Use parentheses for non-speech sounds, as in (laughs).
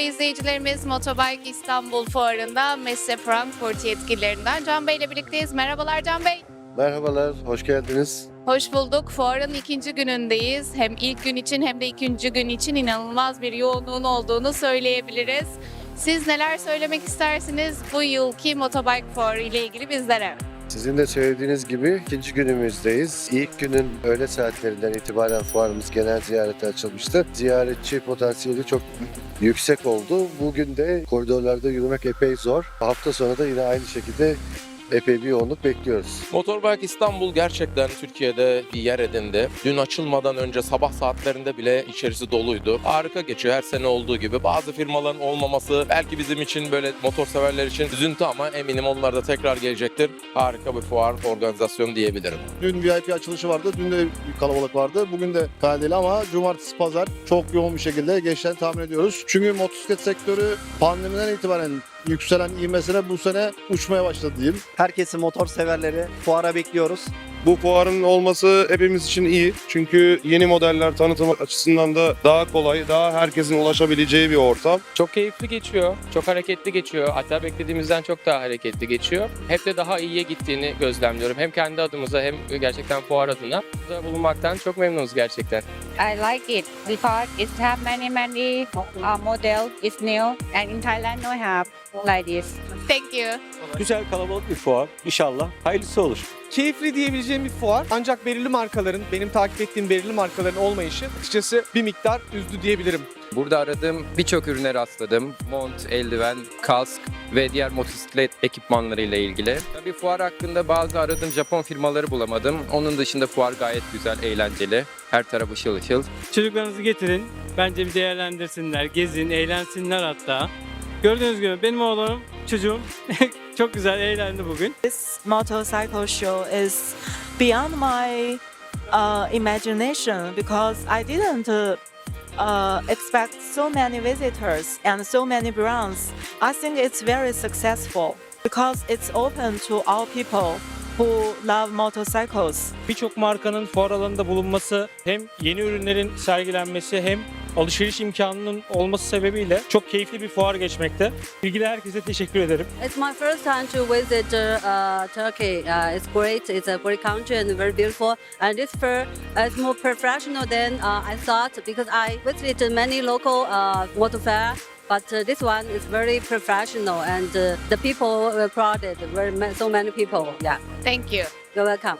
izleyicilerimiz Motobike İstanbul Fuarı'nda Messe Frankfurt yetkililerinden Can Bey ile birlikteyiz. Merhabalar Can Bey. Merhabalar, hoş geldiniz. Hoş bulduk. Fuarın ikinci günündeyiz. Hem ilk gün için hem de ikinci gün için inanılmaz bir yoğunluğun olduğunu söyleyebiliriz. Siz neler söylemek istersiniz bu yılki Motobike Fuarı ile ilgili bizlere? Sizin de söylediğiniz gibi ikinci günümüzdeyiz. İlk günün öğle saatlerinden itibaren fuarımız genel ziyarete açılmıştı. Ziyaretçi potansiyeli çok yüksek oldu. Bugün de koridorlarda yürümek epey zor. Hafta sonu da yine aynı şekilde epey bir yoğunluk bekliyoruz. Motorbike İstanbul gerçekten Türkiye'de bir yer edindi. Dün açılmadan önce sabah saatlerinde bile içerisi doluydu. Harika geçiyor her sene olduğu gibi. Bazı firmaların olmaması belki bizim için böyle motor severler için üzüntü ama eminim onlar da tekrar gelecektir. Harika bir fuar organizasyonu diyebilirim. Dün VIP açılışı vardı. Dün de bir kalabalık vardı. Bugün de fena değil ama cumartesi pazar çok yoğun bir şekilde geçeceğini tahmin ediyoruz. Çünkü motosiklet sektörü pandemiden itibaren yükselen ivmesine bu sene uçmaya başladı diyeyim. Herkesi motor severleri fuara bekliyoruz. Bu fuarın olması hepimiz için iyi. Çünkü yeni modeller tanıtım açısından da daha kolay, daha herkesin ulaşabileceği bir ortam. Çok keyifli geçiyor, çok hareketli geçiyor. Hatta beklediğimizden çok daha hareketli geçiyor. Hep de daha iyiye gittiğini gözlemliyorum. Hem kendi adımıza hem gerçekten fuar adına. Burada bulunmaktan çok memnunuz gerçekten. I like it because it have many many uh, model. It's new and in Thailand no have like this. Thank you. Güzel kalabalık bir fuar. İnşallah hayırlısı olur. keyifli diyebileceğim bir fuar. Ancak belirli markaların, benim takip ettiğim belirli markaların olmayışı açıkçası bir miktar üzdü diyebilirim. Burada aradığım birçok ürüne rastladım. Mont, eldiven, kask ve diğer motosiklet ekipmanları ile ilgili. Tabii fuar hakkında bazı aradığım Japon firmaları bulamadım. Onun dışında fuar gayet güzel, eğlenceli. Her taraf ışıl ışıl. Çocuklarınızı getirin. Bence bir değerlendirsinler, gezin, eğlensinler hatta. Gördüğünüz gibi benim oğlum, çocuğum (laughs) çok güzel eğlendi bugün. This motorcycle show is beyond my uh, imagination because I didn't uh, uh, expect so many visitors and so many brands. I think it's very successful because it's open to all people who love motorcycles. Birçok markanın fuar alanında bulunması hem yeni ürünlerin sergilenmesi hem alışveriş imkanının olması sebebiyle çok keyifli bir fuar geçmekte. İlgili herkese teşekkür ederim. It's my first time to visit uh, Turkey. Uh, it's great. It's a great country and very beautiful. And this fair is more professional than uh, I thought because I visited many local uh, water fair. But uh, this one is very professional and uh, the people were crowded. Very ma- so many people. Yeah, Thank you. you're welcome.